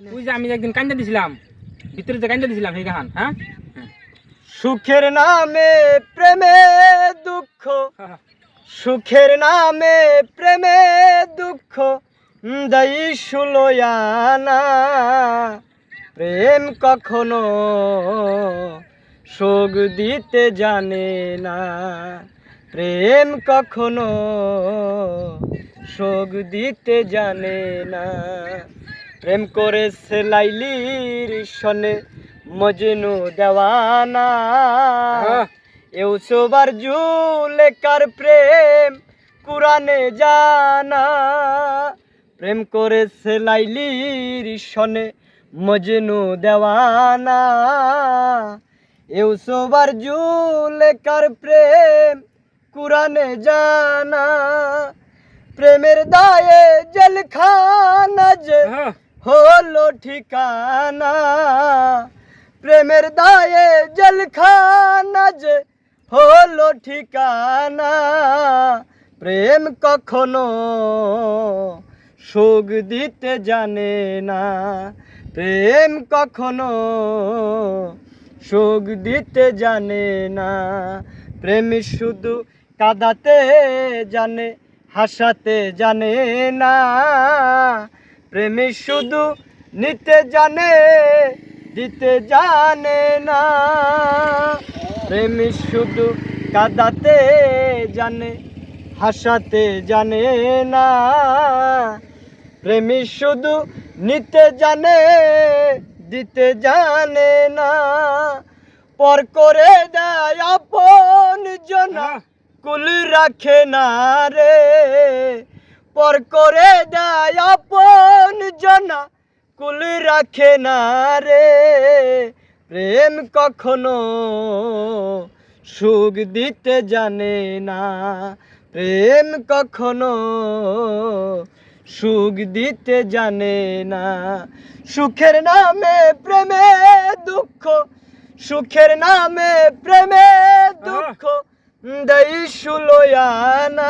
যে আমি একদিন কান্দা দিছিলাম, ভিতরে যে কান্দা দিছিলাম সেই গান হ্যাঁ? সুখের নামে প্রেমে দুঃখ, সুখের নামে প্রেমে দুঃখ দাই সুলয়ানা প্রেম কখনো সুখ দিতে জানে না। প্রেম কখনো সুখ দিতে জানে না। প্রেম করেছে লাইলির সনে মজনু দেওয়ানা আহ। ইউসুবার জুলেকার প্রেম কুরানে জানা প্রেম করেছে লাইলির সনে মজনু দেওয়ানা ইউসুবার জুলেকার প্রেম কুরানে জানা প্রেমের দায়ে হ্যাঁ। হলো ঠিকানা। প্রেমের দায়ে জেলখানা যে হলো ঠিকানা। প্রেম কখনো সুখ দিতে জানে না। প্রেম কখনো সুখ দিতে জানে না। প্রেম শুধু কাদাতে জানে, হাসাতে জানে না। প্রেমী শুধু নিতে জানে দিতে জানে না। প্রেমী শুধু কাদাতে জানে হাসাতে জানে না। প্রেমী শুধু নিতে জানে দিতে জানে না। পর করে দেয় আপন জনা হ্যাঁ। কুল রাখে না রে। পর করে দেয় আপন জনা কুল রাখে না রে। প্রেম কখনো সুখ দিতে জানে না। প্রেম কখনো সুখ দিতে জানে না। সুখের নামে প্রেমে দুঃখ সুখের নামে প্রেমে দুঃখ দেই সুলয়ানা